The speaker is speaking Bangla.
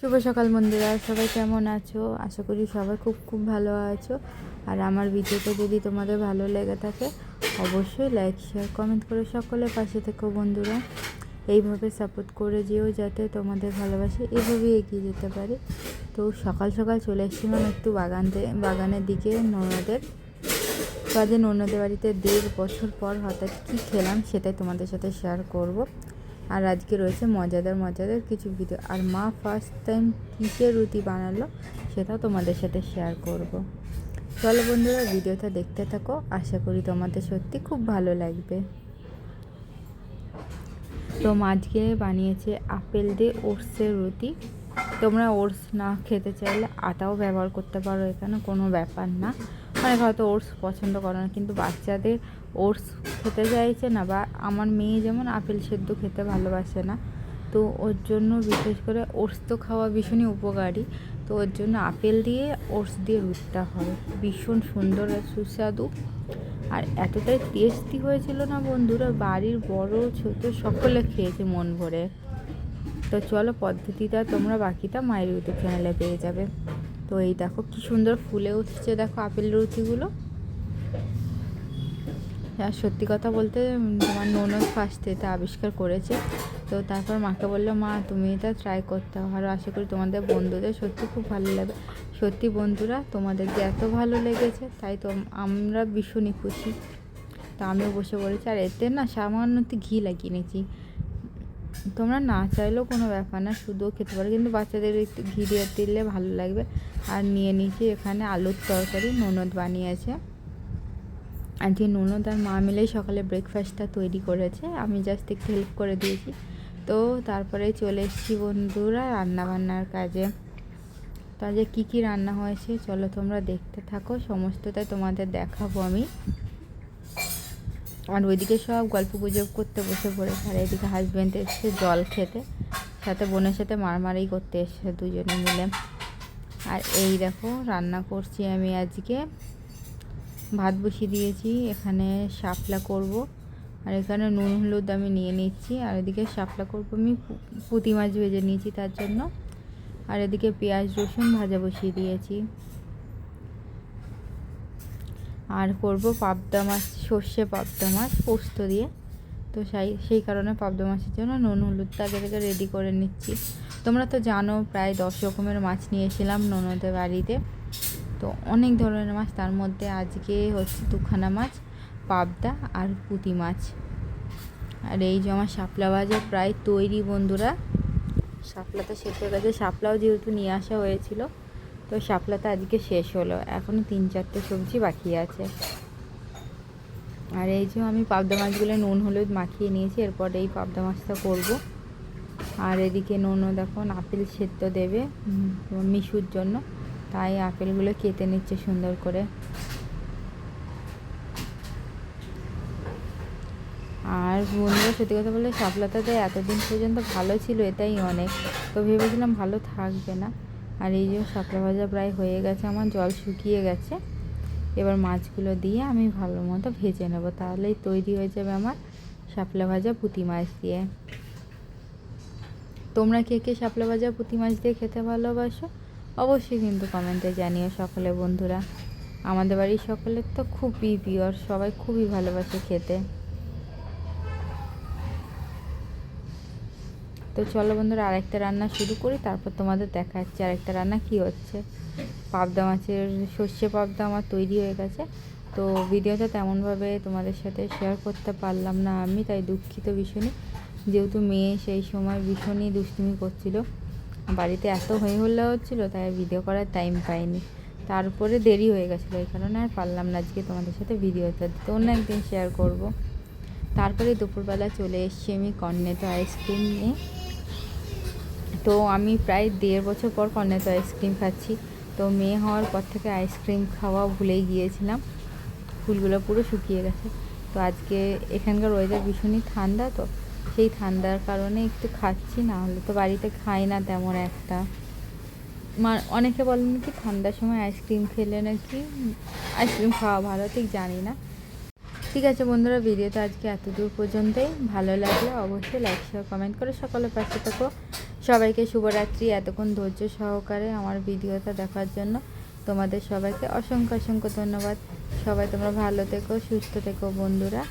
শুভ সকাল বন্ধুরা, সবাই কেমন আছো? আশা করি সবাই খুব খুব ভালো আছো। আর আমার ভিডিওটা যদি তোমাদের ভালো লেগে থাকে, অবশ্যই লাইক শেয়ার কমেন্ট করে সকলের পাশে থেকো বন্ধুরা। এইভাবে সাপোর্ট করে যেও যাতে তোমাদের ভালোবাসে এইভাবেই এগিয়ে যেতে পারি। তো সকাল সকাল চলে এসেছিলাম একটু বাগান থে- বাগানের দিকে ননদের। কাজে ননদের বাড়িতে দেড় বছর পর হঠাৎ কী খেলাম সেটাই তোমাদের সাথে শেয়ার করব। আর আজকে রয়েছে মজাদার মজাদার কিছু ভিডিও আর মা ফার্স্ট টাইম কিসের রুটি বানালো সেটাও তোমাদের সাথে শেয়ার করব। চলো বন্ধুরা ভিডিওটা দেখতে থাকো। আশা করি তোমাদের সত্যি খুব ভালো লাগবে। তো আজকে বানিয়েছে আপেল দিয়ে ওটসের রুটি। তোমরা ওটস না খেতে চাইলে আটাও ব্যবহার করতে পারো এখানে, কোনো ব্যাপার না। অনেক হয়তো ওটস পছন্দ করে না, কিন্তু বাচ্চাদের ওটস খেতে চাইছে না বা আমার মেয়ে যেমন আপেল সেদ্ধ খেতে ভালোবাসে না, তো ওর জন্য বিশেষ করে ওটস তো খাওয়া ভীষণই উপকারী, তো ওর জন্য আপেল দিয়ে ওটস দিয়ে রুটটা হবে ভীষণ সুন্দর আর সুস্বাদু। আর এতটাই টেস্টি হয়েছিল না বন্ধুরা, বাড়ির বড় ছোট সকলে খেয়েছে মন ভরে। তো চলো পদ্ধতিটা তোমরা বাকিটা মায়ের ইউটিউব চ্যানেলে পেয়ে যাবে। তো এই দেখো কি সুন্দর ফুলে উঠছে দেখো আপেল রুটিগুলো। আর সত্যি কথা বলতে, তোমার ননদ ফার্স্ট এটা আবিষ্কার করেছে। তো তারপর মাকে বলল, মা, তুমি এটা ট্রাই করতে হবে আর আশা করি তোমাদের বন্ধুদের সত্যি খুব ভালো লাগবে। সত্যি বন্ধুরা তোমাদের যে এত ভালো লেগেছে, তাই তো আমরা ভীষণই খুশি। তো আমিও বসে পড়েছি। আর এতে না সামান্য ঘি লাগিয়ে নিয়েছি। তোমরা না চাইলেও কোনো ব্যাপার না শুধুও খেতে পারো। কিন্তু বাচ্চাদের একটু ঘি দিয়ে দিলে ভালো লাগবে। আর নিয়ে নিয়েছি এখানে আলুর তরকারি, ননদ বানিয়েছে। আজকে ননদ আর মা মিলেই সকালে ব্রেকফাস্টটা তৈরি করেছে। আমি জাস্ট একটু হেল্প করে দিয়েছি। তো তারপরে চলে এসেছি বন্ধুরা রান্নাবান্নার কাজে। তো আজকে কী কী রান্না হয়েছে? চলো তোমরা দেখতে থাকো। সমস্তটাই তোমাদের দেখাবো আমি। আর ওইদিকে সব গল্প গুজব করতে বসে পড়েছে। আর এদিকে হাজব্যান্ড এসছে জল খেতে। সাথে বোনের সাথে মারামারি করতে এসছে দুজনে মিলে। আর এই দেখো, রান্না করছি আমি আজকে। ভাত বসিয়ে দিয়েছি, এখানে শাপলা করব। আর এখানে নুন, হলুদ আমি নিয়ে নিচ্ছি। আর এদিকে শাপলা করব আমি, পু- পুঁটি মাছ ভেজে নিয়েছি তার জন্য। আর এদিকে পেঁয়াজ, রসুন ভাজা বসিয়ে দিয়েছি। আর করব পাবদা মাছ, সর্ষে পাবদা মাছ, পোস্ত দিয়ে। তো সেই সেই কারণে পাবদা মাছের জন্য নুন হলুদটা আগে থেকে রেডি করে নিচ্ছি। তোমরা তো জানো, প্রায় দশ রকমের মাছ নিয়েছিলাম ননদের বাড়িতে। তো অনেক ধরনের মাছ, তার মধ্যে আজকে হচ্ছে দুখানা মাছ, পাবদা আর পুঁতি মাছ। আর এই যে আমার শাপলা ভাজা প্রায় তৈরি বন্ধুরা শাপলা তো হয়ে গেছে। শাপলাও যেহেতু নিয়ে আসা হয়েছিল তো শাপলাটা আজকে শেষ হলো। এখনও তিন চারটে সবজি বাকি আছে। আর এই যে আমি পাবদা মাছগুলো নুন হলুদ মাখিয়ে নিয়েছি, এরপর এই পাবদা মাছটা করব। আর এদিকে নুনও দেখুন আপেল সেদ্ধ দেবে মিশুর জন্য। তাই আপেলগুলো কেটে নিচ্ছে সুন্দর করে। আর বন্ধুরা, সত্যি কথা বলতে শাপলাটাতে এতদিন পর্যন্ত ভালো ছিল, এটাই অনেক। তো ভেবেছিলাম ভালো থাকবে না। আর এই যে শাপলা ভাজা প্রায় হয়ে গেছে, আমার জল শুকিয়ে গেছে। এবার মাছগুলো দিয়ে আমি ভালো মতো ভেজে নেব। তাহলেই তৈরি হয়ে যাবে আমার শাপলা ভাজা পুঁতি মাছ দিয়ে। তোমরা কে কে শাপলা ভাজা পুঁটি মাছ দিয়ে খেতে ভালোবাসো, অবশ্যই কিন্তু কমেন্টে জানিও সকলে বন্ধুরা। আমাদের বাড়ির সকলের তো খুবই পিওর সবাই খুবই ভালোবাসে খেতে। তো চলো বন্ধুরা, আরেকটা রান্না শুরু করি, তারপর তোমাদের দেখা যাচ্ছে আরেকটা রান্না কি হচ্ছে। পাবদা মাছের সর্ষে পাবদা আমার তৈরি হয়ে গেছে। তো ভিডিওটা তেমনভাবে তোমাদের সাথে শেয়ার করতে পারলাম না আমি, তাই দুঃখিত ভীষণই। যেহেতু মেয়ে, সেই সময় ভীষণই দুষ্টুমি করছিল। বাড়িতে এত হয়ে হল্লা হচ্ছিল, তাই ভিডিও করার টাইম পাইনি। তারপরে দেরি হয়ে গেছিল, এই কারণে আর পারলাম না আজকে তোমাদের সাথে ভিডিওটা দিতে। অন্য একদিন শেয়ার করব। তারপরে দুপুরবেলা চলে এসেছি আমি কর্নেটো আইসক্রিম নিয়ে। তো আমি প্রায় দেড় বছর পর কর্নেটো আইসক্রিম খাচ্ছি। তো মেয়ে হওয়ার পর থেকে আইসক্রিম খাওয়া ভুলেই গিয়েছিলাম। ফুলগুলো পুরো শুকিয়ে গেছে। তো আজকে এখানকার ওয়েদার ভীষণই ঠান্ডা তো, সেই ঠান্ডার কারণে একটু খাচ্ছি না হলে তো বাড়িতে খাই না তেমন একটা। অনেকে বলেন কি, ঠান্ডার সময় আইসক্রিম খেলে নাকি আইসক্রিম খাওয়া ভালো? ঠিক জানি না। ঠিক আছে বন্ধুরা ভিডিওটা আজকে এত দূর পর্যন্তই। ভালো লাগলে অবশ্যই লাইক শেয়ার কমেন্ট করে সকলের পাশে থাকো। সবাইকে শুভরাত্রি এতক্ষণ ধৈর্য সহকারে আমার ভিডিওটা দেখার জন্য। তোমাদের সবাইকে অসংখ্য অসংখ্য ধন্যবাদ। সবাই তোমরা ভালো থেকো, সুস্থ থেকো বন্ধুরা।